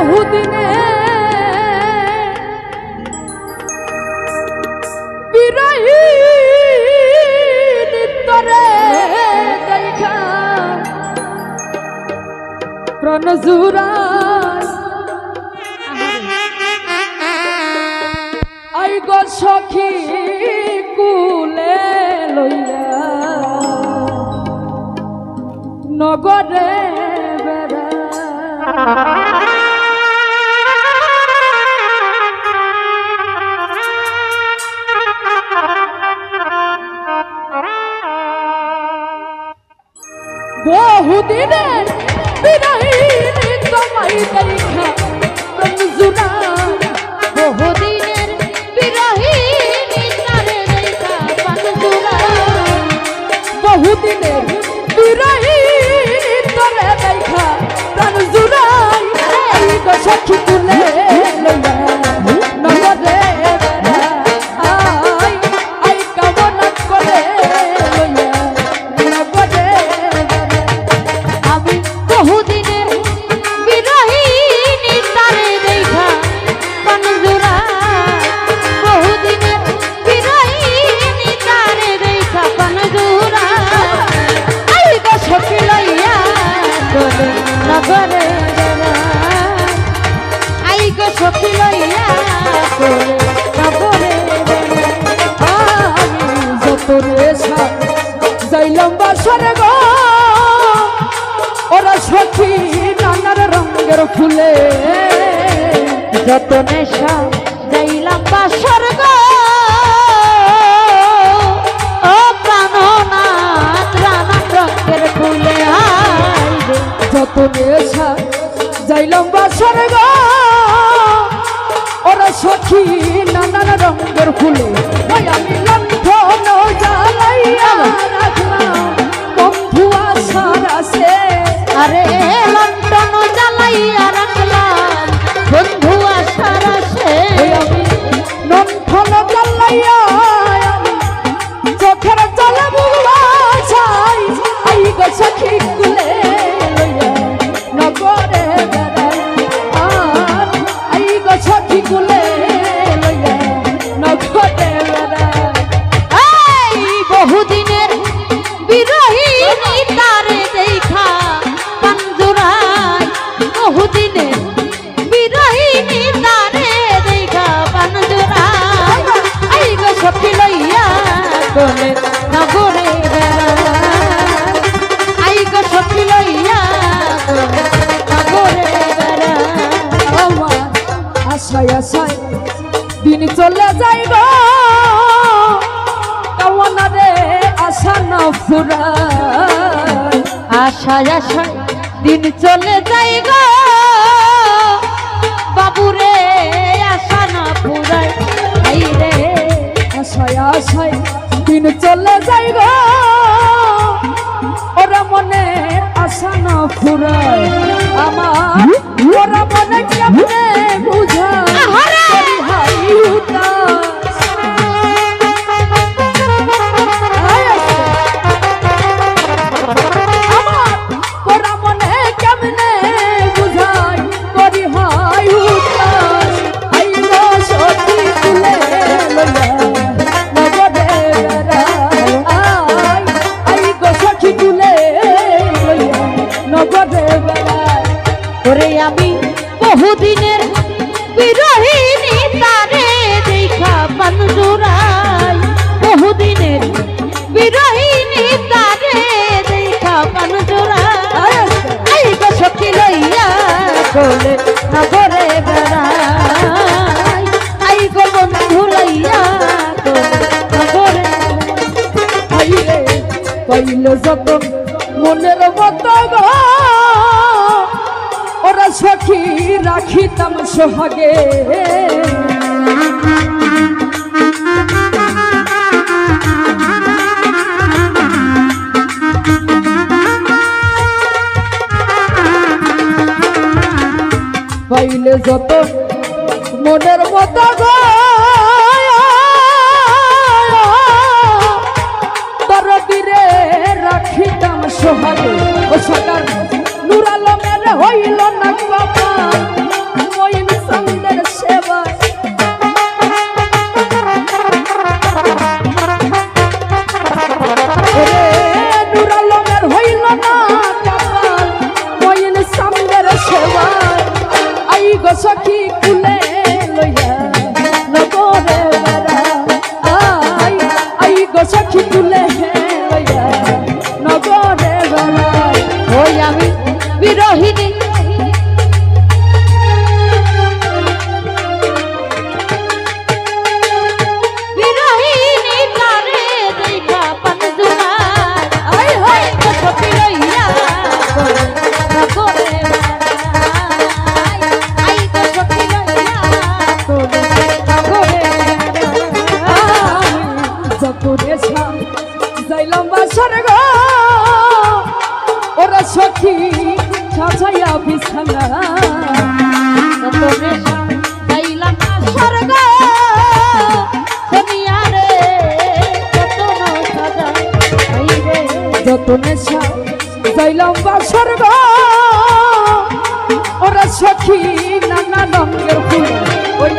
বহুদিনে বিরহী তরে দেখা। প্রণজুরা আই সখী কুলে লইয়া। নগরে বাসর গো। ওরা সখী নানার রঙের ফুলে। যত নেশা যাইলাম বাসর গো। ও প্রাণনাথ নানার রঙের ফুলে যত নেশা যাইলাম বাসর গো। ওরা সখী নানার রঙের ফুলে। Can I আশায় দিন চলে যাই গো। বাবুরে, আশা না পুরায় আই রে, আশায় আশায়, দিন চলে যাই গো। ওরা মনে আশা না ফুরায় আমার, ওরা মনে কেমনে রাখিতাম সোহাগে। পাইলে যত মনের মতো তোর দিরে রাখিতাম সোহাগে। ও সকাল নুরালমের হইল না বাবা। সাজাইয়া বিছানা। তোরে যাইলাম না স্বর্গ। যত নেশা যাইলাম বা স্বর্গ। ওরা সখী নানা রঙের ফুল। ওই